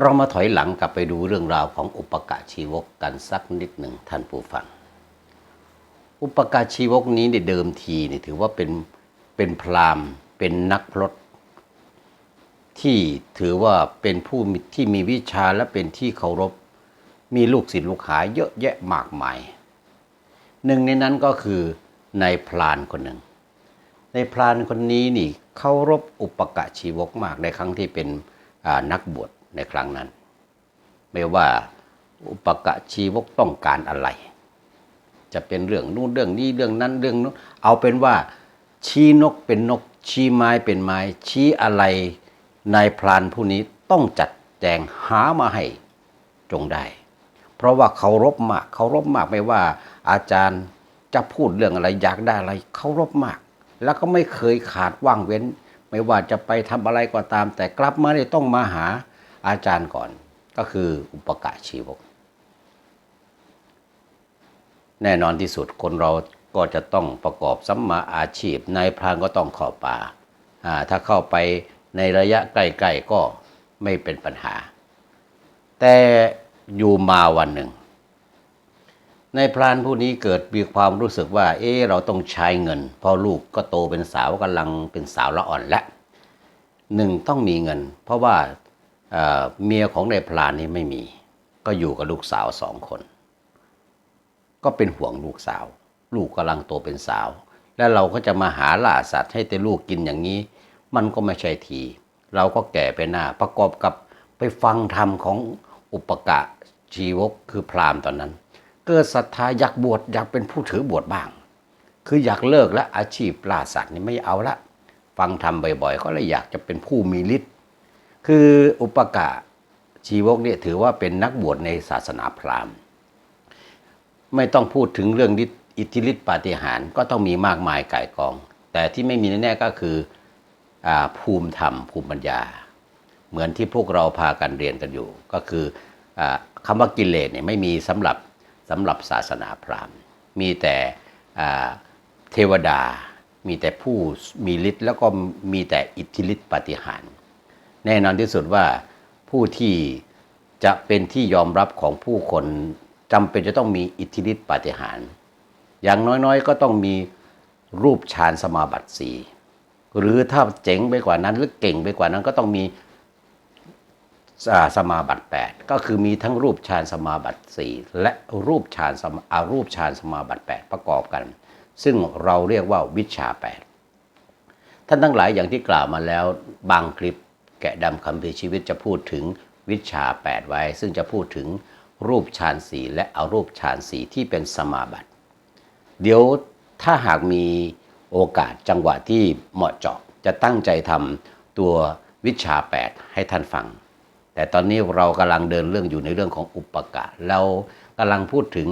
เรามาถอยหลังกลับไปดูเรื่องราวของอุปกะชีวกกันสักนิดหนึ่งท่านผู้ฟัง อุปกะชีวกนี้ในเดิมทีนี่ถือว่าเป็นเป็นพราหมณ์ เป็นนักพรตที่ถือว่าเป็นผู้ที่มีวิชาและเป็นที่เคารพ มีลูกศิษย์ลูกหาเยอะแยะมากมาย หนึ่งในนั้นก็คือนายพรานคนหนึ่งในพรานคนนี้นี่เคารพอุปกะชีวกมากในครั้งที่เป็นนักบวช ในครั้งนั้น ไม่ว่าอุปกะชีวกต้องการอะไร จะเป็นเรื่องนู่นเรื่องนี้เรื่องนั้นเรื่องนู้นเอาเป็นว่า ชี้นกเป็นนก ชี้ไม้เป็นไม้ ชี้อะไรนายพรานผู้นี้ต้องจัดแจงหามาให้จงได้ เพราะว่าเคารพมากเคารพมากไม่ว่า อาจารย์จะพูดเรื่องอะไรอยากได้อะไรเคารพมาก แล้วก็ไม่เคยขาดว่างเว้น ไม่ว่าจะไปทำอะไรก็ตาม แต่กลับมาเนี่ยต้องมาหา อาจารย์ก่อนก็คืออุปกะชีวก แน่นอนที่สุดคนเราก็จะต้องประกอบสัมมาอาชีพนายพรานก็ต้องเข้าป่าอ่า ถ้าเข้าไปในระยะใกล้ๆก็ไม่เป็นปัญหา แต่อยู่มาวันหนึ่งนายพรานผู้นี้เกิดมีความรู้สึกว่า เออเราต้องใช้เงินเพราะลูกก็โตเป็นสาวกำลังเป็นสาวละอ่อนแล้วหนึ่งต้องมีเงิน เพราะว่า เมียของนายพรานนี้ไม่มี ก็อยู่กับลูกสาวสองคน ก็เป็นห่วงลูกสาว ลูกกำลังโตเป็นสาว แล้วเราก็จะมาหาล่าสัตว์ให้แต่ลูกกินอย่างนี้ มันก็ไม่ใช่ที เราก็แก่ไปหน้า ประกอบกับไปฟังธรรมของอุปกะชีวกคือพราหมณ์ตอนนั้น เกิดศรัทธาอยากบวชอยากเป็นผู้ถือบวชบ้าง คืออยากเลิกและอาชีพล่าสัตว์นี่ไม่เอาละ ฟังธรรมบ่อยๆ ก็เลยอยากจะเป็นผู้มีฤทธิ์ คืออุปกะชีวกเนี่ยถือว่าเป็นนักบวชในศาสนาพราหมณ์ ไม่ต้องพูดถึงเรื่องฤทธิ์อิทธิฤทธิปาฏิหาริย์ก็ต้องมีมากมายก่ายกอง แต่ที่ไม่มีแน่ๆก็คืออภูมิธรรมภูมิปัญญา เหมือนที่พวกเราพากันเรียนกันอยู่ ก็คืออคำว่ากิเลสเนี่ยไม่มีสำหรับสำหรับศาสนาพราหมณ์ มีแต่เทวดา มีแต่ผู้มีฤทธิ์แล้วก็มีแต่อิทธิฤทธิปาฏิหาริย์ แน่นอนที่สุดว่าผู้ที่จะเป็นที่ยอมรับของผู้คนจำเป็นจะต้องมีอิทธิฤทธิปาฏิหาริย์อย่างน้อยๆ ก็ต้องมีรูปฌานสมาบัติสีหรือถ้าเจ๋งไปกว่านั้นหรือเก่งไปกว่านั้นก็ต้องมีสมาบัติ 8 ก็คือมีทั้งรูปฌานสมาบัติสี่และรูปฌานสมาอารูปฌานสมาบัติ 8 ประกอบกัน ซึ่งเราเรียกว่าวิชา 8 ท่านทั้งหลายอย่างที่กล่าวมาแล้วบางคลิป แกะดำคำพีร์ชีวิตจะพูดถึงวิชา 8 ไว้ ซึ่งจะพูดถึงรูปฌานสีและอารูปฌานสีที่เป็นสมาบัติเดี๋ยวถ้าหากมีโอกาสจังหวะที่เหมาะเจาะจะตั้งใจทำตัววิชา 8 ให้ท่านฟัง แต่ตอนนี้เรากำลังเดินเรื่องอยู่ในเรื่องของอุปกะเรากำลังพูดถึง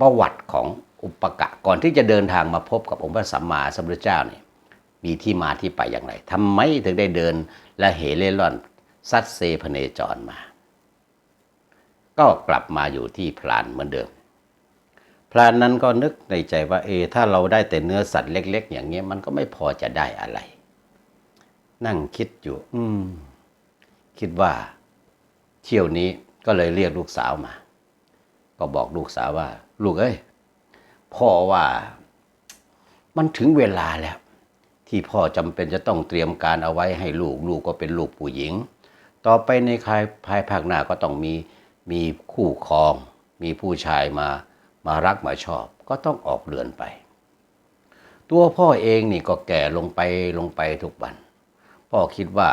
ประวัติของอุปกะก่อนที่จะเดินทางมาพบกับองค์พระสัมมาสัมพุทธเจ้าเนี่ย มีที่มาที่ไปอย่างไรทำไมถึงได้เดินและเหเล่ร่อนซัดเซพเนจรมา ก็กลับมาอยู่ที่พลานเหมือนเดิม พรานนั้นก็นึกในใจว่าเออถ้าเราได้แต่เนื้อสัตว์เล็ก ๆ อย่างเงี้ยมันก็ไม่พอจะได้อะไร นั่งคิดอยู่ อืม คิดว่า เที่ยวนี้ก็เลยเรียกลูกสาวมา ก็บอกลูกสาวว่า ลูกเอ้ยพ่อว่า มันถึงเวลาแล้ว ที่พ่อจำเป็นจะต้องเตรียมการเอาไว้ให้ลูกลูกก็เป็นลูกผู้หญิง ต่อไปในภายภายภาคหน้าก็ต้องมีมีคู่ครอง มีผู้ชายมามารักมาชอบ ก็ต้องออกเรือนไป ตัวพ่อเองนี่ก็แก่ลงไปลงไปทุกวัน พ่อคิดว่า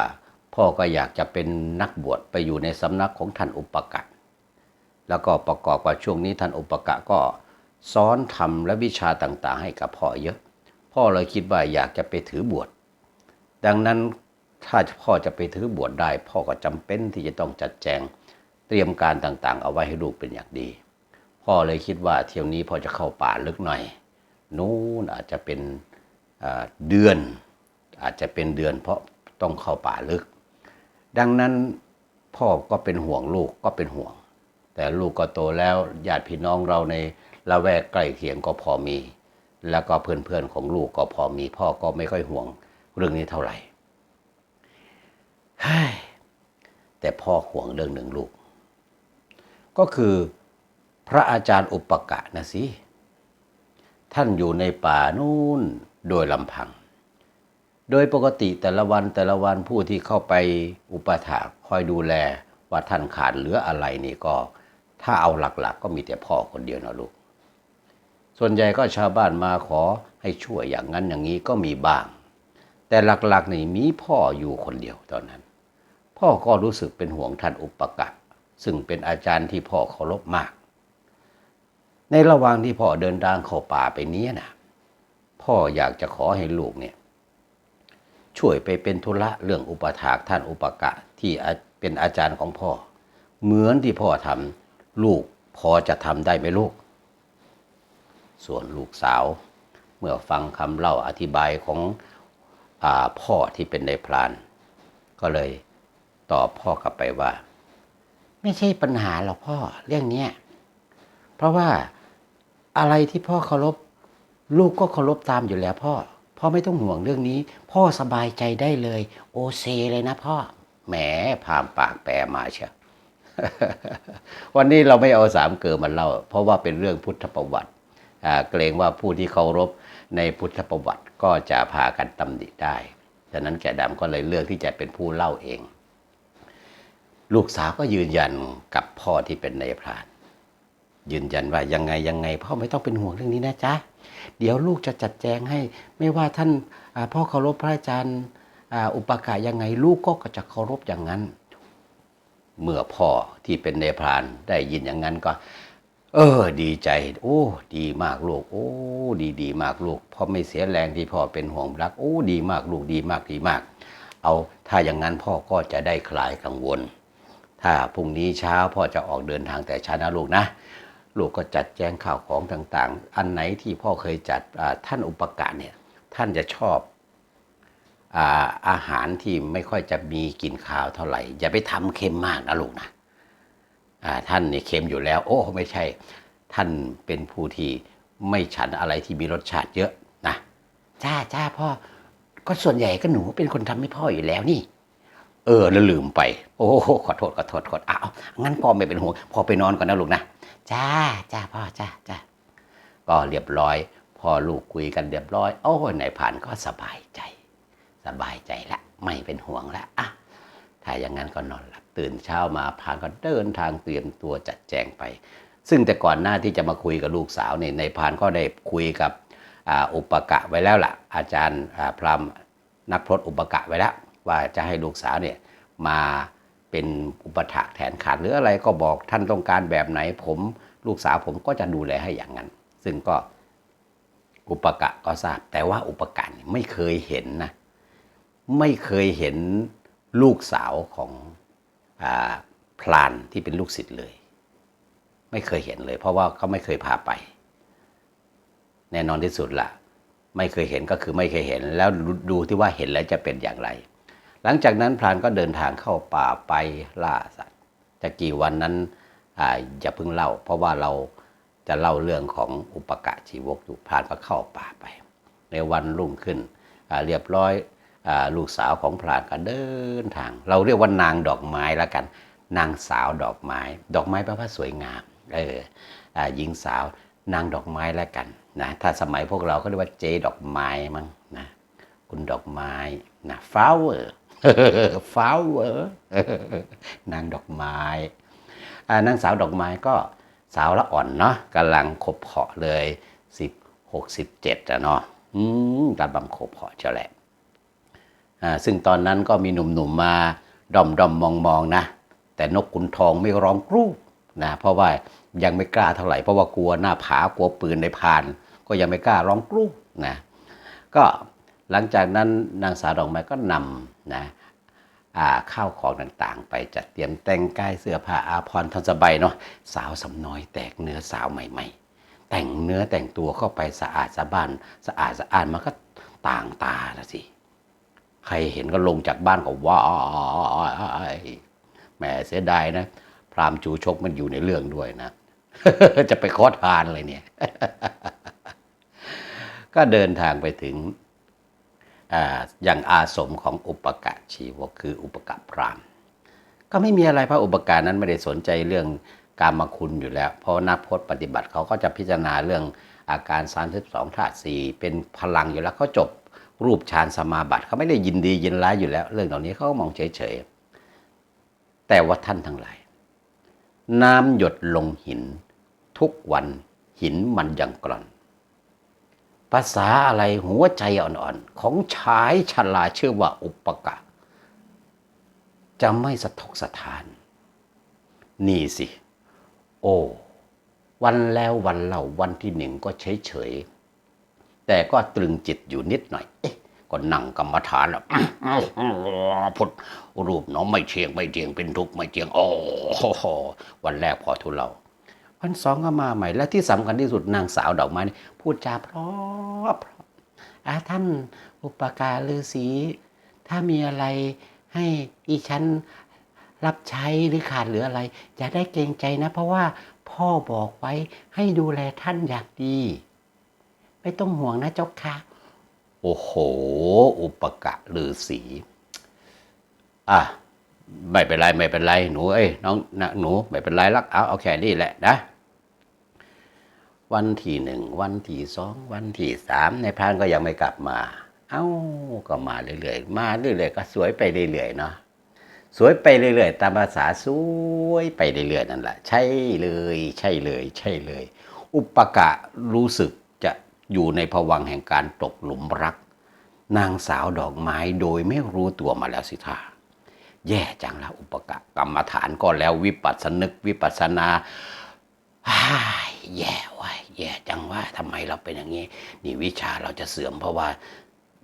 พ่อก็อยากจะเป็นนักบวชไปอยู่ในสำนักของท่านอุปกะแล้วก็ประกอบกับช่วงนี้ท่านอุปกะก็สอนธรรมและวิชาต่างๆ ให้กับพ่อเยอะ พ่อเลยคิดว่าอยากจะไปถือบวช ดังนั้นถ้าพ่อจะไปถือบวชได้ พ่อก็จำเป็นที่จะต้องจัดแจงเตรียมการต่างๆ เอาไว้ให้ลูกเป็นอย่างดี พ่อเลยคิดว่าเที่ยวนี้พ่อจะเข้าป่าลึกหน่อย นู้นอาจจะเป็นเดือน อาจจะเป็นเดือน เพราะต้องเข้าป่าลึก ดังนั้นพ่อก็เป็นห่วงลูกก็เป็นห่วง แต่ลูกก็โตแล้วญาติพี่น้องเราในละแวกใกล้เคียงก็พอมี แล้วก็เพื่อนๆของลูกก็พอมีพ่อก็ไม่ค่อยห่วงเรื่องนี้เท่าไหร่แต่พ่อห่วงเรื่องหนึ่งลูก ก็คือพระอาจารย์อุปกะนะสิ ท่านอยู่ในป่านู่นโดยลำพัง โดยปกติแต่ละวันแต่ละวันผู้ที่เข้าไปอุปถากคอยดูแลว่าท่านขาดเหลืออะไรนี่ก็ ถ้าเอาหลักๆก็มีแต่พ่อคนเดียวนะลูก ส่วนใหญ่ก็ชาวบ้านมาขอให้ช่วยอย่างนั้นอย่างนี้ก็มีบ้าง แต่หลักๆนี่มีพ่ออยู่คนเดียวตอนนั้น พ่อก็รู้สึกเป็นห่วงท่านอุปกะซึ่งเป็นอาจารย์ที่พ่อเคารพมาก ในระหว่างที่พ่อเดินทางเข้าป่าไปเนี้ยนะพ่ออยากจะขอให้ลูกเนี่ยช่วยไปเป็นธุระเรื่องอุปถากท่านอุปกะที่เป็นอาจารย์ของพ่อ เหมือนที่พ่อทำลูกพอจะทำได้ไหมลูก ส่วนลูกสาว เมื่อฟังคำเล่าอธิบายของอพ่อที่เป็นในพราน ก็เลยตอบพ่อกลับไปว่า ไม่ใช่ปัญหาหรอกพ่อเรื่องนี้เพราะว่าอะไรที่พ่อเคารพลูกก็เคารพตามอยู่แล้วพ่อ พ่อไม่ต้องห่วงเรื่องนี้ พ่อสบายใจได้เลย โอเซเลยนะพ่อแหมพามปากแปรมาเชียววันนี้เราไม่เอาสามเกิดมาเล่า เพราะว่าเป็นเรื่องพุทธประวัติ เกรงว่าผู้ที่เคารพในพุทธประวัติก็จะพากันตำหนิได้ดังนั้นแกดำก็เลยเลือกที่จะเป็นผู้เล่าเอง ลูกสาวก็ยืนยันกับพ่อที่เป็นนายพราน ยืนยันว่ายังไงยังไง พ่อไม่ต้องเป็นห่วงเรื่องนี้นะจ๊ะเดี๋ยวลูกจะจัดแจงให้ ไม่ว่าท่านพ่อเคารพพระอาจารย์อุปการยังไงลูกก็จะเคารพอย่างนั้น เมื่อพ่อที่เป็นเนพรานได้ยินอย่างนั้นก็ เออ ดีใจ โอ้ ดีมากลูก โอ้ ดีดีมากลูกพ่อไม่เสียแรงที่พ่อเป็นห่วงรัก โอ้ ดีมากลูกดีมากดีมาก เอาถ้าอย่างนั้นพ่อก็จะได้คลายกังวล ถ้าพรุ่งนี้เช้าพ่อจะออกเดินทางแต่เช้านะลูกนะลูกก็จัดแจงข่าวของต่าง ๆ อันไหนที่พ่อเคยจัดท่านอุปการเนี่ย ท่านจะชอบอาอาหารที่ไม่ค่อยจะมีกลิ่นคาวเท่าไหร่ อย่าไปทำเค็มมากนะลูกนะ ท่านเนี่ยเค็มอยู่แล้ว โอ้ไม่ใช่ ท่านเป็นผู้ที่ไม่ฉันอะไรที่มีรสชาติเยอะนะจ้าจ้าพ่อก็ส่วนใหญ่ก็หนูเป็นคนทำให้พ่ออยู่แล้วนี่ เออแล้วลืมไป โอ้ขอโทษขอโทษขอโทษอ้าวงั้นพ่อไม่เป็นห่วงพ่อไปนอนก่อนนะลูกนะจ้าจ้าพ่อจ้าจ้าก็เรียบร้อยพอลูกคุยกันเรียบร้อย โอ้ยนายผ่านก็สบายใจ สบายใจละ ไม่เป็นห่วงละอะถ้าอย่างนั้นก็นอนหลับ ตื่นเช้ามาพานก็เดินทางเตรียมตัวจัดแจงไป ซึ่งแต่ก่อนหน้าที่จะมาคุยกับลูกสาวเนี่ยในพานก็ได้คุยกับอุปกะไว้แล้วล่ะ อาจารย์พรามนักพรตอุปกะไว้แล้วว่าจะให้ลูกสาวเนี่ยมาเป็นอุปถากแทนขาดหรืออะไรก็บอกท่านต้องการแบบไหนผมลูกสาวผมก็จะดูแลให้อย่างนั้น ซึ่งก็อุปกะก็ทราบ แต่ว่าอุปกะไม่เคยเห็นนะ ไม่เคยเห็นลูกสาวของ พลานที่เป็นลูกศิษย์เลย ไม่เคยเห็นเลย เพราะว่าเขาไม่เคยพาไป แน่นอนที่สุดละไม่เคยเห็นก็คือไม่เคยเห็น แล้วดูที่ว่าเห็นแล้วจะเป็นอย่างไร หลังจากนั้นพรานก็เดินทางเข้าป่าไปล่าสัตว์จะกี่วันนั้นออย่าเพิ่งเล่า เพราะว่าเราจะเล่าเรื่องของอุปกะชีวกอยู่พรานก็เข้าป่าไป ในวันรุ่งขึ้นเรียบร้อย ลูกสาวของพรานก็เดินทาง เราเรียกว่านางดอกไม้ล้วกัน นางสาวดอกไม้ ดอกไม้แปลว่าสวยงามเออหญิงสาวนางดอกไม้ล้วกันนะถ้าสมัยพวกเราก็เรียกว่าเจดอกไม้มั้งนะคุณดอกไม้นะ flower flower นางดอกไม้นางสาวดอกไม้ก็สาวละอ่อนเนาะกำลังขบเพาะเลยสิบหกสิบเจ็ดอะเนาะกำลังขบเพาะเจ้าแหละ ซึ่งตอนนั้นก็มีหนุ่มๆมาดอมดอมมองมองๆนะ แต่นกขุนทองไม่ร้องกรูปนะเพราะว่ายังไม่กล้าเท่าไหร่เพราะว่ากลัวหน้าผากลัวปืนในพาน ก็ยังไม่กล้าร้องกรูปนะก็หลังจากนั้นนางสาวดอกไม้ก็นำนะข้าวของต่างๆ ไปจัดเตรียมแต่งกายเสื้อผ้าอาภรณ์ทันสบายเนาะสาวสำน้อยแตกเนื้อสาวใหม่ ๆ แต่งเนื้อแต่งตัวเข้าไปสะอาดสะบ้าน สะอาดสะอ้าดมันก็ต่างตาละสิ ใครเห็นก็ลงจากบ้านก็ว้ายแหมเสียดายนะ พรามจูชกมันอยู่ในเรื่องด้วยนะ จะไปขอทานอะไรเนี่ย ก็เดินทางไปถึงอ่าอย่างอาสมของอุปกะชีวกคืออุปกะพรามก็ไม่มีอะไรพระอุปการนั้นไม่ได้สนใจเรื่องการมาคุณอยู่แล้ว เพราะนักพจน์ปฏิบัติเขาก็จะพิจารณาเรื่องอาการ 32ธาตุสี่เป็นพลังอยู่แล้วเขาจบ รูปฌานสมาบัติเขาไม่ได้ยินดียินร้ายอยู่แล้ว เรื่องเหล่านี้เขามองเฉยๆแต่ว่าท่านทั้งหลาย น้ำหยดลงหิน ทุกวันหินมันยังกร่อน ภาษาอะไรหัวใจอ่อนๆ ของชายชราชื่อว่าอุปกะ จะไม่สะทกสะทาน นี่สิ โอ้วันแล้ววันเล่าวันที่หนึ่งก็เฉยเฉย แต่ก็ตรึงจิตอยู่นิดหน่อยเอ๊ะก็นั่งกรรมฐานแล้วพุทธรูปน้องไม่เทียงไม่เทียงเป็นทุกข์ไม่เทียงโอ้วันแรกพอทุเลาวันสองก็มาใหม่ และที่สำคัญที่สุดนางสาวดอกไม้พูดจาเพราะเพราะอาท่านอุปการฤาษีถ้ามีอะไรให้อีฉันรับใช้หรือขาดหรืออะไรอย่าได้เกรงใจนะ เพราะว่าพ่อบอกไว้ให้ดูแลท่านอย่างดี ไม่ต้องห่วงนะเจ้าค่ะ โอ้โห อุปกะฤาษีอะไม่เป็นไรไม่เป็นไรหนูเอ้ยน้องนะหนูไม่เป็นไรลักเอาเอาแค่นี้แหละนะ วันที่หนึ่งวันที่สองวันที่สามในพานก็ยังไม่กลับมา เอ้าก็มาเรื่อยๆมาเรื่อยๆก็สวยไปเรื่อยๆเนาะสวยไปเรื่อยๆตามภาษาสวยไปเรื่อยๆนั่นแหละใช่เลย ใช่เลย ใช่เลย อุปกะรู้สึก อยู่ในภวังแห่งการตกหลุมรัก นางสาวดอกไม้โดยไม่รู้ตัวมาแล้วสิท่าแย่จังล้วอุปกะกรรมฐานก็แล้ววิปัสสนึกวิปัสสนาฮ้ายแย่วะแย่จังว่าทำไมเราเป็นอย่างนี้ นี่วิชาเราจะเสื่อมเพราะว่า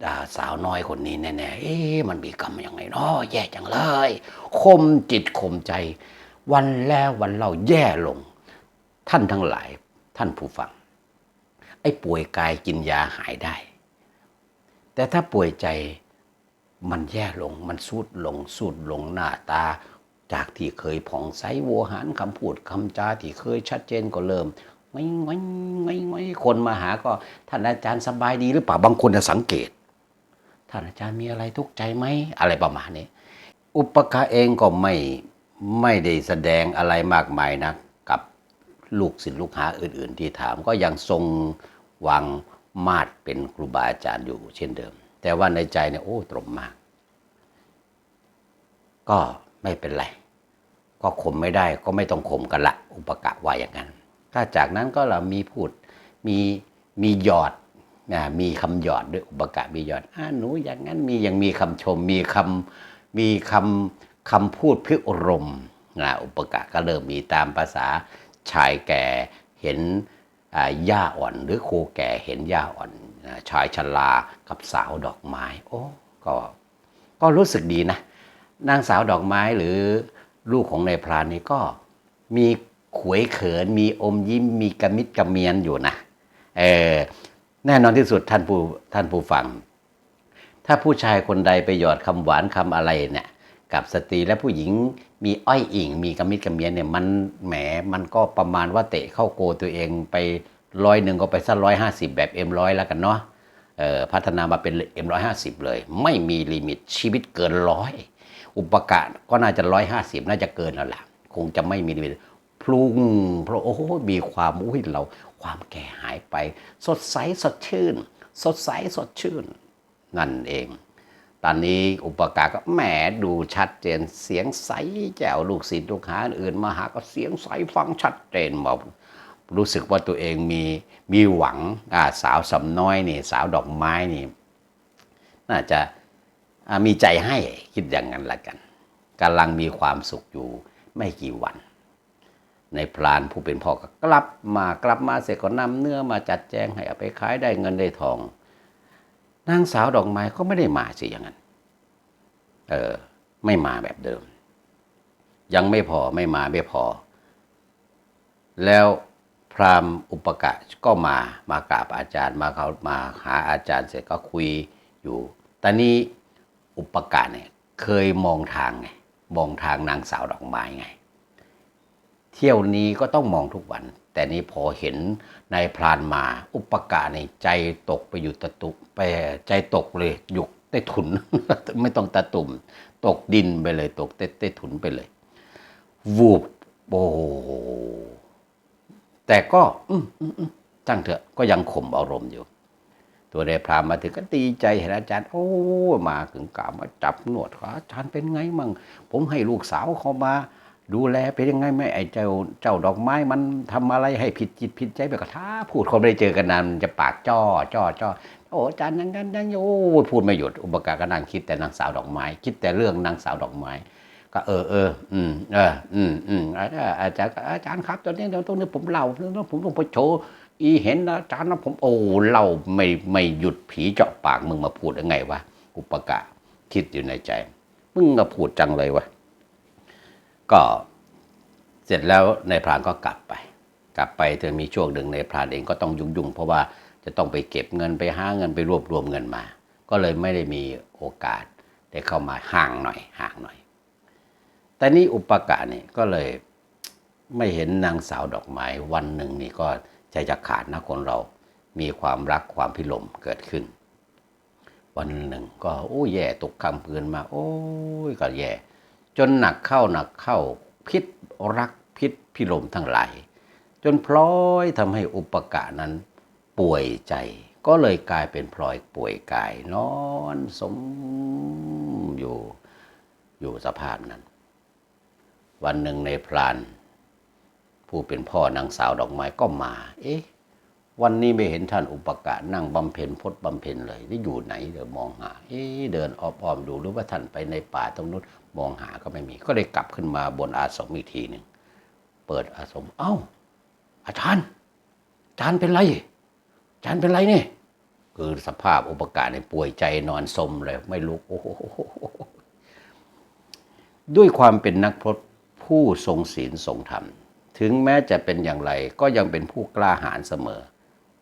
อ่าสาวน้อยคนนี้แน่ๆเอ๊ะมันมีกรรมยังไงเนาะแย่จังเลยคมจิตคมใจ วันแล้ววันเล่าแย่ลง ท่านทั้งหลายท่านผู้ฟัง ไอ้ป่วยกายกินยาหายได้ แต่ถ้าป่วยใจมันแย่ลง มันสุดลงสุดลงหน้าตา จากที่เคยผ่องใสโวหารคำพูดคำจาที่เคยชัดเจนก็เริ่มไม่ไม่ไม่ไม่คนมาหาก็ ท่านอาจารย์สบายดีหรือเปล่าบางคนจะสังเกต ท่านอาจารย์มีอะไรทุกข์ใจไหมอะไรประมาณนี้ อุปกะเองก็ไม่ไม่ได้แสดงอะไรมากมายนะกับ ลูกศิษย์ลูกหาอื่น ๆ ที่ถามก็ยังทรงวางมาดเป็นครูบาอาจารย์อยู่เช่นเดิม แต่ว่าในใจเนี่ยโอ้ตรงมาก ก็ไม่เป็นไร ก็ข่มไม่ได้ก็ไม่ต้องข่มกันละ อุปกะว่าอย่างนั้น ถ้าจากนั้นก็เรามีพูดมีมีหยอดนะมีคำหยอดด้วยอุปกะมีหยอดอ่าหนูอย่างนั้นมียังมีคำชม มีคำมีคำคำพูดพิรมนะอุปกะก็เริ่มมีตามภาษา ชายแก่เห็นหญ้าอ่อน หรือโคแก่เห็นหญ้าอ่อน ชายชรากับสาวดอกไม้ โอ้ก็ก็รู้สึกดีนะนางสาวดอกไม้หรือลูกของนายพรานนี่ก็มีขวยเขิน มีอมยิ้มมีกระมิดกระเมียนอยู่นะเออแน่นอนที่สุดท่านผู้ท่านผู้ฟัง ถ้าผู้ชายคนใดไปหยอดคำหวานคำอะไรเนี่ย กับสตรีและผู้หญิงมีอ้อยอิงมีกระมิดกระเมียนเนี่ยมันแหมมันก็ประมาณว่าเตะเข้าโกตัวเองไปร้อยหนึ่งก็ไปสักร้อยห้าสิบแบบเอ็มร้อยแล้วกันเนาะพัฒนามาเป็นเอ็มร้อยห้าสิบเลย ไม่มีลิมิตชีวิตเกินร้อยอุปกะก็น่าจะร้อยห้าสิบน่าจะเกินแล้วล่ะ คงจะไม่มีลิมิตพลุงเพราะโอ้โหมีความอุ้ยเราความแก่หายไป สดใสสดชื่น สดใสสดชื่นนั่นเอง ตอนนี้อุปการก็แหมดูชัดเจนเสียงใสแจ๋วลูกศิษย์ลูกหาอื่นมาหาก็เสียงใสฟังชัดเจนบอกรู้สึกว่าตัวเองมีมีหวังสาวสำน้อยนี่ สาวดอกไม้นี่ น่าจะามีใจให้คิดอย่างนั้นละกันกำลังมีความสุขอยู่ไม่กี่วัน ในพรานผู้เป็นพ่อก็กลับมากลับมาเสร็จก็นำเนื้อมาจัดแจงให้เอาไปขายได้เงินได้ทอง นางสาวดอกไม้ก็ไม่ได้มาสิอย่างนั้น เออ ไม่มาแบบเดิม ยังไม่พอไม่มาไม่พอ แล้วพราหมณ์อุปกะก็มามากราบอาจารย์มาเขามาหาอาจารย์เสร็จก็คุยอยู่ ตอนนี้อุปกะเนี่ยเคยมองทางไง มองทางนางสาวดอกไม้ไง เที่ยวนี้ก็ต้องมองทุกวัน แต่นี้พอเห็น นายพรานมา อุปการในใจตกไปอยู่ตะตุไปใจตกเลยหยุกได้ถุน ไม่ต้องตะตุ่ม ตกดินไปเลย ตกเต้เต้ถุนไปเลย วูบโอ้แต่ก็อืมอืมอืมจังเถอะก็ยังข่มอารมณ์อยู่ ตัวในพรามมาถึงก็ดีใจเห็นอาจารย์ โอ้มาถึงกล่าวมาจับหนวดขาอาจารย์เป็นไงมั่งผมให้ลูกสาวเขามา ดูแลเป็นยังไงไหมไอ้เจ้าเจ้าดอกไม้มันทำอะไรให้ผิดจิตผิดใจไปกระท้าพูดคนไม่ได้เจอกันนานมันจะปากจ้อจ้อจ้อโอ้อาจารย์ยังยังยังโอ้พูดไม่หยุดอุปการก็นั่งคิดแต่นางสาวดอกไม้ คิดแต่เรื่องนางสาวดอกไม้ ก็เออเอออืมเอออืมอืมอาจารย์อาจารย์อาจารย์ครับตอนนี้เดี๋ยวตรงนี้ผมเล่าเรื่องผมต้องไปโชว์อีเห็นนะอาจารย์นะผมโอ้เล่าไม่ไม่หยุดผีเจาะปากมึงมาพูดยังไงวะอุปกะคิดอยู่ในใจ มึงก็พูดจังเลยวะ ก็เสร็จแล้วนายพรานก็กลับไป กลับไปเธอมีช่วงหนึ่งนายพรานเองก็ต้องยุ่งๆเพราะว่าจะต้องไปเก็บเงินไปหาเงินไปรวบรวมเงินมา ก็เลยไม่ได้มีโอกาสได้เข้ามาห่างหน่อยห่างหน่อย แต่นี่อุปกะนี่ก็เลยไม่เห็นนางสาวดอกไม้วันหนึ่งนี่ก็ใจจะขาดนะคนเรา มีความรักความพิลมเกิดขึ้น วันหนึ่งก็โอ้แย่ตกคำคืนมา โอ้ยก็แย่ จนหนักเข้าหนักเข้าพิษรักพิษพิลมทั้งหลาย จนพลอยทำให้อุปกะนั้นป่วยใจ ก็เลยกลายเป็นพลอยป่วยกาย นอนสมอยู่อยู่สภาพนั้น วันหนึ่งในพราน ผู้เป็นพ่อนางสาวดอกไม้ก็มา เอ๊ะวันนี้ไม่เห็นท่านอุปกะนั่งบำเพ็ญพจน์บำเพ็ญเลยได้อยู่ไหนเดี๋ยวมองหา เอ๊ะเดินอ้อมๆดูหรือว่าท่านไปในป่าตรงนู้น มองหาก็ไม่มี ก็เลยกลับขึ้นมาบนอาสมอีกทีหนึ่ง เปิดอาสม เอ้า อาจารย์อาจารย์เป็นไร อาจารย์เป็นไรเนี่ยคือสภาพอุปกะเนี่ยป่วยใจนอนสมเลยไม่ลุกโอ้โหด้วยความเป็นนักพรตผู้ทรงศีลทรงธรรม ถึงแม้จะเป็นอย่างไรก็ยังเป็นผู้กล้าหาญเสมอ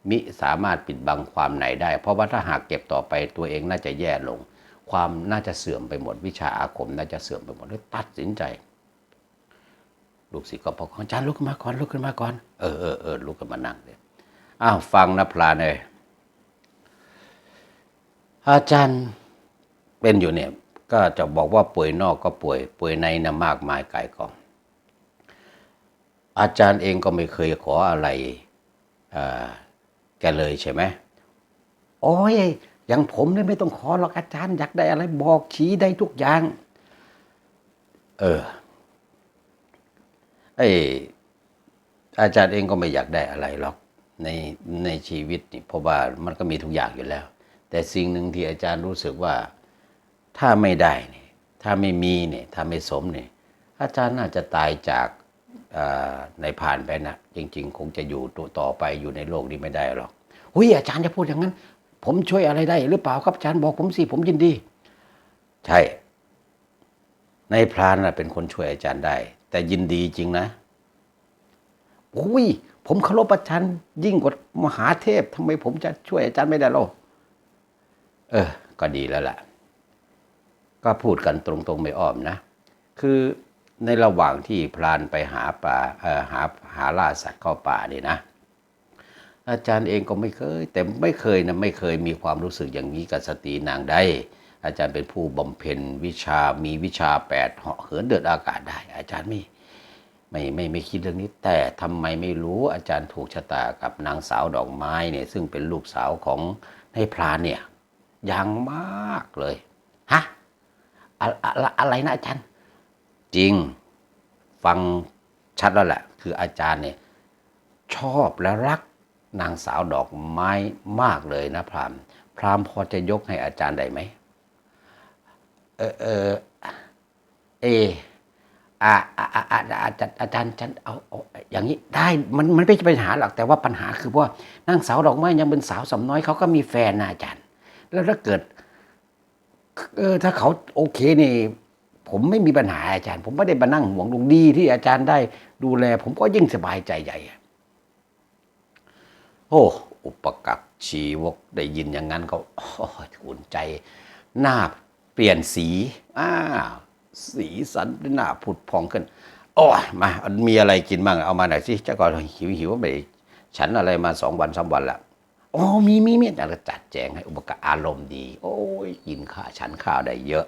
มิสามารถปิดบังความไหนได้ เพราะว่าถ้าหากเก็บต่อไปตัวเองน่าจะแย่ลง ความน่าจะเสื่อมไปหมด วิชาอาคมน่าจะเสื่อมไปหมดเลยตัดสินใจ ลูกศิษย์ก็บอกอาจารย์ลุกขึ้นมาก่อนลุกขึ้นมาก่อนเออเออเออลุกขึ้นมานั่งเลยอ้าวฟังนะพลานเลยอาจารย์เป็นอยู่เนี่ยก็จะบอกว่าป่วยนอกก็ป่วย ป่วยในนะมากมายกายกอง อาจารย์เองก็ไม่เคยขออะไรแกเลยใช่ไหมโอ้ย อย่างผมเนี่ยไม่ต้องขอหรอกอาจารย์อยากได้อะไรบอกชี้ได้ทุกอย่าง เออไออาจารย์เองก็ไม่อยากได้อะไรหรอกในในชีวิตนี่เพราะว่ามันก็มีทุกอย่างอยู่แล้ว แต่สิ่งหนึ่งที่อาจารย์รู้สึกว่าถ้าไม่ได้เนี่ยถ้าไม่มีเนี่ยถ้าไม่สมเนี่ยอาจารย์น่าจะตายจากในผ่านไปนะจริง ๆ คงจะอยู่ตัวต่อไปอยู่ในโลกนี้ไม่ได้หรอกหุยอาจารย์จะพูดอย่างนั้น ผมช่วยอะไรได้ หรือเปล่าครับอาจารย์บอกผมสิผมยินดี ใช่ ในพรานน่ะเป็นคนช่วยอาจารย์ได้ แต่ยินดีจริงนะอุ้ยผมเคารพอาจารย์ยิ่งกว่ามหาเทพทำไมผมจะช่วยอาจารย์ไม่ได้หรอเออ ก็ดีแล้วล่ะ ก็พูดกันตรงๆไม่อ้อมนะ คือในระหว่างที่พรานไปหาป่าเอ่อหาหาล่าสัตว์เข้าป่านี่นะ อาจารย์เองก็ไม่เคย แต่ไม่เคยนะไม่เคยมีความรู้สึกอย่างนี้กับสตรีนางได้อาจารย์เป็นผู้บำเพ็ญวิชามีวิชาแปดเหาะเหินเดินอากาศได้ อาจารย์ไม่ไม่ไม่ไม่คิดเรื่องนี้ แต่ทำไมไม่รู้อาจารย์ถูกชะตากับนางสาวดอกไม้เนี่ยซึ่งเป็นลูกสาวของนายพรานเนี่ยอย่างมากเลยฮะอะอะอะไรนะอาจารย์ จริงฟังชัดแล้วแหละคืออาจารย์เนี่ยชอบและรัก นางสาวดอกไม้มากเลยนะพรามพรามพอจะยกให้อาจารย์ได้ไหมเออเออเออาอาอาอาจารย์อาจารย์ฉันเอาอย่างนี้ได้มันมันไม่ใช่ปัญหาหรอกแต่ว่าปัญหาคือว่านางสาวดอกไม้ยังเป็นสาวสำน้อยเขาก็มีแฟนนะอาจารย์ แล้วถ้าเกิดเออถ้าเขาโอเคนี่ ผมไม่มีปัญหาอาจารย์ ผมไม่ได้มานั่งห่วงลุงดีที่อาจารย์ได้ดูแล ผมก็ยิ่งสบายใจใหญ่ โอ้อุปกักชีวกได้ยินอย่างนั้นก็โอ้ยอุ่นใจ หน้าเปลี่ยนสีอ้าสีสันหน้าผุดพองขึ้นโอ้มามีอะไรกินบ้างเอามาหน่อยสิเจ้าก่อนหิวหิวไปฉันอะไรมาสองวันสามวันละอ๋อมีมีมีแต่จัดแจงให้อุปกรณ์อารมณ์ดี โอ้ยกินข้าวฉันข้าวได้เยอะ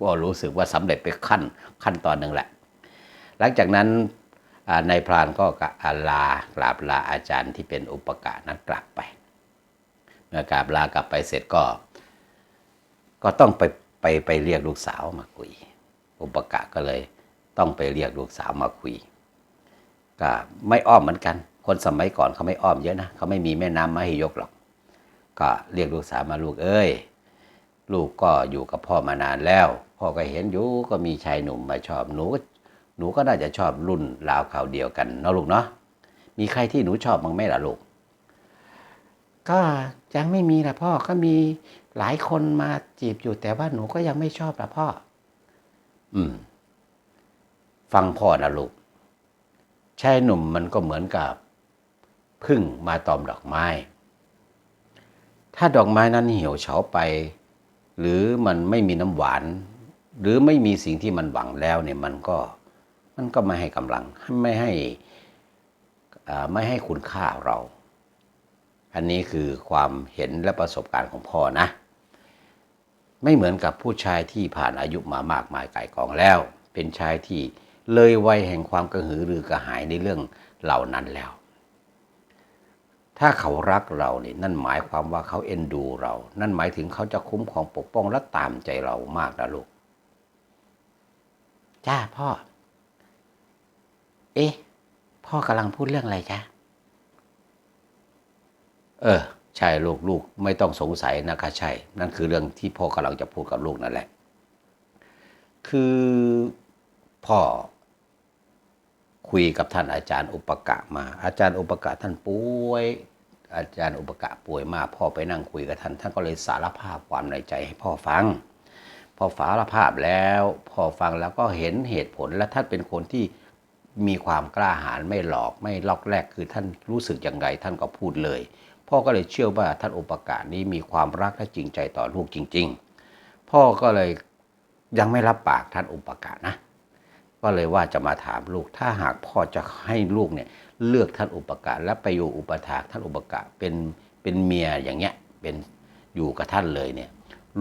ก็รู้สึกว่าสำเร็จไปขั้นขั้นตอนหนึ่งแหละ หลังจากนั้น นายพรานก็กาลากราบลาอาจารย์ที่เป็นอุปการนั้นกลับไป เมื่อกราบลากลับไปเสร็จก็ ก็ต้องไปไปไปเรียกลูกสาวมาคุย อุปกะก็เลยต้องไปเรียกลูกสาวมาคุย ก็ไม่อ้อมเหมือนกัน คนสมัยก่อนเขาไม่อ้อมเยอะนะเขาไม่มีแม่น้ำมาให้ยกหรอก ก็เรียกลูกสาวมาลูกเอ้ยลูกก็อยู่กับพ่อมานานแล้ว พ่อก็เห็นอยู่ก็มีชายหนุ่มมาชอบหนูก็ หนูก็น่าจะชอบรุ่นราวเขาวเดียวกันเนาะลูกเนาะมีใครที่หนูชอบบ้างไหมล่ะลูก ก็ยังไม่มีละพ่อก็มีหลายคนมาจีบอยู่แต่ว่าหนูก็ยังไม่ชอบละพ่อ อืม ฟังพ่อนะลูกชายหนุ่มมันก็เหมือนกับพึ่งมาตอมดอกไม้ ถ้าดอกไม้นั้นเหี่ยวเฉาไป หรือมันไม่มีน้ำหวาน หรือไม่มีสิ่งที่มันหวังแล้วเนี่ยมันก็ มันก็ไม่ให้กำลังไม่ให้ไม่ให้คุณค่าเรา อันนี้คือความเห็นและประสบการณ์ของพ่อนะ ไม่เหมือนกับผู้ชายที่ผ่านอายุมามากมายไก่กองแล้ว เป็นชายที่เลยวัยแห่งความกระหือรือกระหายในเรื่องเหล่านั้นแล้ว ถ้าเขารักเราเนี่ยนั่นหมายความว่าเขาเอ็นดูเรา นั่นหมายถึงเขาจะคุ้มครองปกป้องและตามใจเรามากนะลูก จ้าพ่อ เอ๊ะ พ่อกำลังพูดเรื่องอะไรจ้าเออ ใช่ลูกลูกไม่ต้องสงสัยนะคะใช่ นั่นคือเรื่องที่พ่อกำลังจะพูดกับลูกนั่นแหละ คือพ่อคุยกับท่านอาจารย์อุปกะมา อาจารย์อุปกะท่านป่วย อาจารย์อุปกะป่วยมาก พ่อไปนั่งคุยกับท่าน ท่านก็เลยสารภาพความในใจให้พ่อฟัง พอสารภาพแล้ว พ่อฟังแล้วก็เห็นเหตุผลและท่านเป็นคนที่ มีความกล้าหาญไม่หลอกไม่ลอกแรกคือท่านรู้สึกอย่างไรท่านก็พูดเลย พ่อก็เลยเชื่อว่าท่านอุปกะนี้มีความรักและจริงใจต่อลูกจริง ๆ พ่อก็เลยยังไม่รับปากท่านอุปกะนะ ก็เลยว่าจะมาถามลูกถ้าหากพ่อจะให้ลูกเนี่ยเลือกท่านอุปกะและไปอยู่อุปถากท่านอุปกะเป็นเป็นเมียอย่างเงี้ยเป็นอยู่กับท่านเลยเนี่ย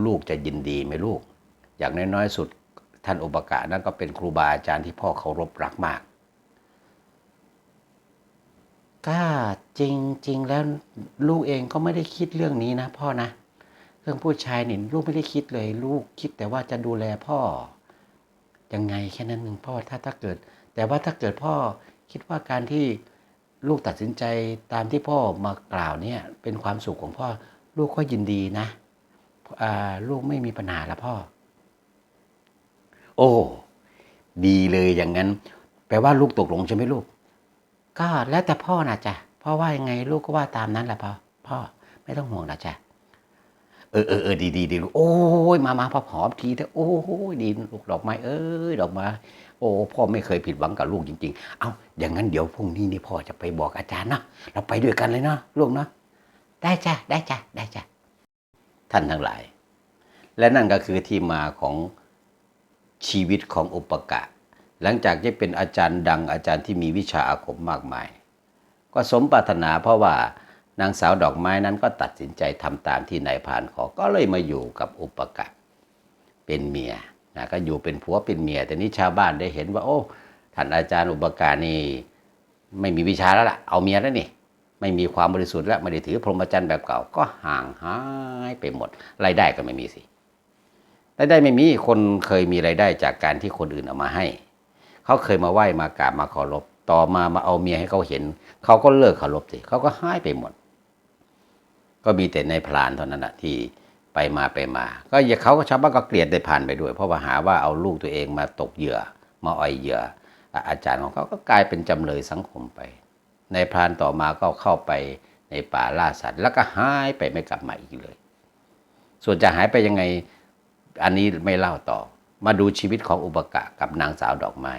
ลูกจะยินดีไหมลูก อย่างน้อยๆสุดท่านอุปกะนั่นก็เป็นครูบาอาจารย์ที่พ่อเคารพรักมาก ก็จริงจริงแล้วลูกเองก็ไม่ได้คิดเรื่องนี้นะพ่อนะเรื่องผู้ชายนี่ลูกไม่ได้คิดเลย ลูกคิดแต่ว่าจะดูแลพ่อยังไงแค่นั้นเองพ่อถ้าถ้าเกิด แต่ว่าถ้าเกิดพ่อคิดว่าการที่ลูกตัดสินใจตามที่พ่อมากล่าวเนี่ยเป็นความสุขของพ่อ ลูกก็ยินดีนะลูกไม่มีปัญหาละพ่อ โอ้ ดีเลยอย่างนั้น แปลว่าลูกตกลงใช่ไหมลูก ก็แล้วแต่พ่อนะจ๊ะพ่อว่ายังไงลูกก็ว่าตามนั้นแหละพ่อพ่อไม่ต้องห่วงนะจ๊ะเออเออเออดีดีดีลูกโอ้ยมามาพ่อหอมทีเถอะโอ้ยดีลูกดอกไม้เอ้ยดอกไม้โอ้พ่อไม่เคยผิดหวังกับลูกจริง ๆ เอาอย่างนั้นเดี๋ยวพรุ่งนี้นี่พ่อจะไปบอกอาจารย์นะเราไปด้วยกันเลยเนาะลูกเนาะได้จ้ะได้จ้ะได้จ้ะท่านทั้งหลาย และนั่นก็คือที่มาของชีวิตของอุปกะ หลังจากที่เป็นอาจารย์ดังอาจารย์ที่มีวิชาอาคมมากมาย ก็สมปรารถนาเพราะว่านางสาวดอกไม้นั้นก็ตัดสินใจทำตามที่นายพานขอก็เลยมาอยู่กับอุปกะเป็นเมียนะก็อยู่เป็นผัวเป็นเมีย แต่นี้ชาวบ้านได้เห็นว่า โอ้ท่านอาจารย์อุปการนี่ไม่มีวิชาแล้วล่ะ เอาเมียแล้วนี่ไม่มีความบริสุทธิ์แล้วไม่ได้ถือพรหมจรรย์แบบเก่า ก็ห่างหายไปหมดรายได้ก็ไม่มีสิรายได้ไม่มีคนเคยมีรายได้จากการที่คนอื่นเอามาให้ เขาเคยมาไหว้มากราบมาเคารพต่อมามาเอาเมียให้เขาเห็น เขาก็เลิกเคารพสิเขาก็หายไปหมด ก็มีแต่ในพลานเท่านั้นนะที่ไปมาไปมา ก็อย่าเขาก็ชาวบ้านก็เกลียดได้ผ่านไปด้วย เพราะว่าหาว่าเอาลูกตัวเองมาตกเหยื่อ มาอ่อยเหยื่อ อาจารย์ของเขาก็กลายเป็นจำเลยสังคมไป ในพรานต่อมาก็เข้าไปในป่าล่าสัตว์ แล้วก็หายไปไม่กลับมาอีกเลย ส่วนจะหายไปยังไงอันนี้ไม่เล่าต่อ มาดูชีวิตของอุปกะกับนางสาวดอกไม้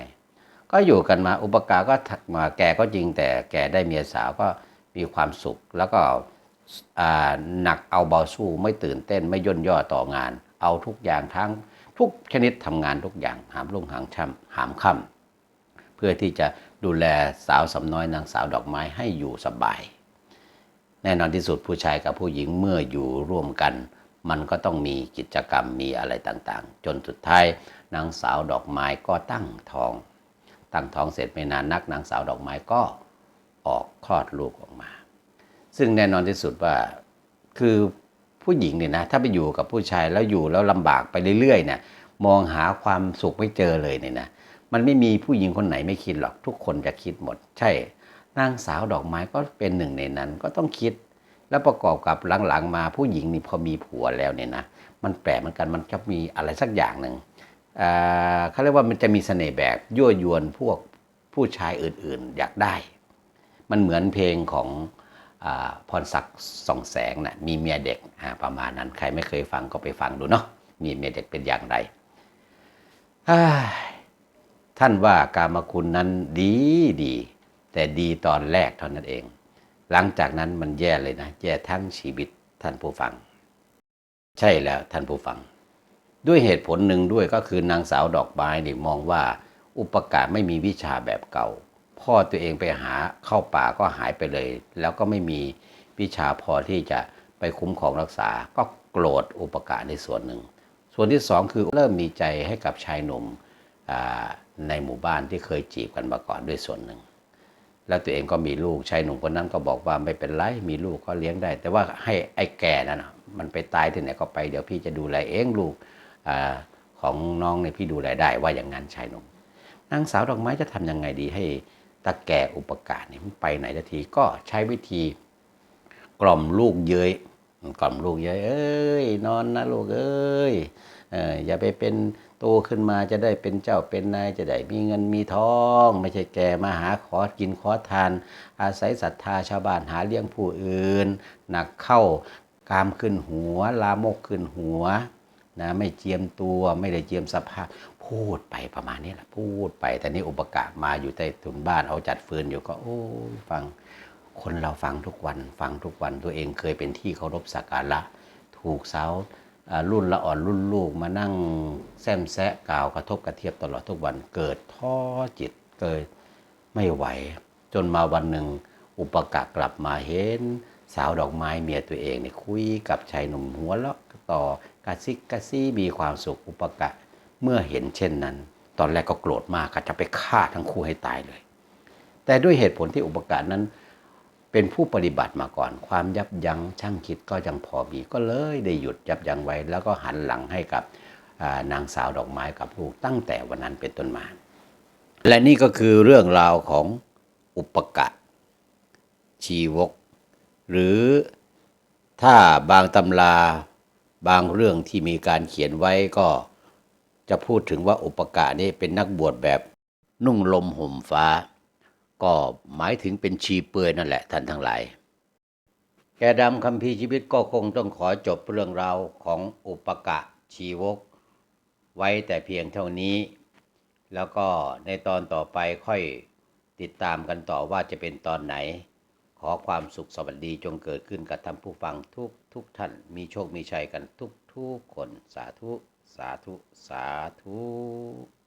ก็อยู่กันมาอุปกาก็ถักมาแกก็จริงแต่แกได้เมียสาวก็มีความสุข แล้วก็หนักเอาเบาสู้ไม่ตื่นเต้นไม่ย่นย่อต่องาน เอาทุกอย่างทั้งทุกชนิดทำงานทุกอย่างหามลุ่งหางช่ำหามค่ำเพื่อที่จะดูแลสาวสำน้อยนางสาวดอกไม้ให้อยู่สบาย แน่นอนที่สุดผู้ชายกับผู้หญิงเมื่ออยู่ร่วมกัน มันก็ต้องมีกิจกรรมมีอะไรต่างๆ จนสุดท้ายนางสาวดอกไม้ก็ตั้งท้อง ตั้งท้องเสร็จไม่นานนักนางสาวดอกไม้ก็ออกคลอดลูกออกมา ซึ่งแน่นอนที่สุดว่าคือผู้หญิงเนี่ยนะถ้าไปอยู่กับผู้ชายแล้วอยู่แล้วลำบากไปเรื่อยๆเนี่ยมองหาความสุขไม่เจอเลยเนี่ยนะมันไม่มีผู้หญิงคนไหนไม่คิดหรอกทุกคนจะคิดหมด ใช่นางสาวดอกไม้ก็เป็นหนึ่งในนั้นก็ต้องคิด แล้วประกอบกับหลังๆ มาผู้หญิงนี่พอมีผัวแล้วเนี่ยนะมันแปลกเหมือนกันมันจะมีอะไรสักอย่างหนึ่งเขาเรียกว่ามันจะมีเสน่ห์แบบยั่วยวนพวกผู้ชายอื่นๆอยากได้ มันเหมือนเพลงของอพรศักดิ์ส่องแสงนะ่ะมีเมียเด็กประมาณนั้นใครไม่เคยฟังก็ไปฟังดูเนาะมีเมียเด็กเป็นอย่างไรท่านว่ากามคุณนั้นดีดี แต่ดีตอนแรกเท่านั้นเอง หลังจากนั้นมันแย่เลยนะ แย่ทั้งชีวิตท่านผู้ฟัง ใช่แล้วท่านผู้ฟัง ด้วยเหตุผลหนึ่งด้วยก็คือนางสาวดอกไม้นี่มองว่า อุปการไม่มีวิชาแบบเก่า พ่อตัวเองไปหาเข้าป่าก็หายไปเลย แล้วก็ไม่มีวิชาพอที่จะไปคุ้มครองรักษา ก็โกรธอุปการในส่วนหนึ่ง ส่วนที่สองคือเริ่มมีใจให้กับชายหนุ่มในหมู่บ้านที่เคยจีบกันมาก่อนด้วยส่วนหนึ่ง แล้วตัวเองก็มีลูกชายหนุ่มคนนั้นก็บอกว่าไม่เป็นไรมีลูกก็เลี้ยงได้ แต่ว่าให้ไอ้แก่นั่นนะมันไปตายที่ไหนก็ไปเดี๋ยวพี่จะดูแลเองลูกอของน้องเนี่ยพี่ดูแลได้ว่าอย่างนั้นชายหนุ่มนางสาวดอกไม้จะทำยังไงดีให้ตาแก่อุปการเนี่ยมันไปไหนทันทีก็ใช้วิธีกล่อมลูกเย้ยกล่อมลูกเย้ยเอ้ยนอนนะลูกเอ้ย อย่าไปเป็นโตขึ้นมาจะได้เป็นเจ้าเป็นนายจะได้มีเงินมีทอง ไม่ใช่แก่มาหาขอกินขอทาน อาศัยศรัทธาชาวบ้านหาเลี้ยงผู้อื่น หนักเข้ากามขึ้นหัว ลามกขึ้นหัวนะไม่เจียมตัวไม่ได้เจียมสภาพ พูดไปประมาณนี้แหละพูดไป แต่นี่อุปกามาอยู่ใต้ถุนบ้านเอาจัดฟืนอยู่ก็โอ้ฟังคนเราฟังทุกวัน ฟังทุกวันตัวเองเคยเป็นที่เคารพสักการะถูกสา รุ่นละอ่อนรุ่นลูกมานั่งแซมแซะกล่าวกระทบกระเทียบตลอดทุกวันเกิดท้อจิตเกิดไม่ไหว จนมาวันหนึ่งอุปกะกลับมาเห็น สาวดอกไม้เมียตัวเองเนี่ยคุยกับชายหนุ่มหัวเราะต่อกระซิกกระซี่มีความสุขอุปกะเมื่อเห็นเช่นนั้น ตอนแรกก็โกรธมากจะไปฆ่าทั้งคู่ให้ตายเลย แต่ด้วยเหตุผลที่อุปกะนั้น เป็นผู้ปฏิบัติมาก่อน ความยับยั้งชั่งคิดก็ยังพอมี ก็เลยได้หยุดยับยั้งไว้ แล้วก็หันหลังให้กับนางสาวดอกไม้กับลูกตั้งแต่วันนั้นเป็นต้นมา และนี่ก็คือเรื่องราวของอุปกะชีวก หรือถ้าบางตำราบางเรื่องที่มีการเขียนไว้ก็จะพูดถึงว่าอุปกะนี่เป็นนักบวชแบบนุ่งลมห่มฟ้า ก็หมายถึงเป็นชีเปลือยนั่นแหละท่านทั้งหลาย แกดำคำพีร์ชีวิตก็คงต้องขอจบเรื่องราวของอุปกะชีวก ไว้แต่เพียงเท่านี้ แล้วก็ในตอนต่อไปค่อยติดตามกันต่อว่าจะเป็นตอนไหน ขอความสุขสวัสดีจงเกิดขึ้นกับท่านผู้ฟังทุกทุกท่าน มีโชคมีชัยกันทุกทุกคนสาธุ สาธุ สาธุ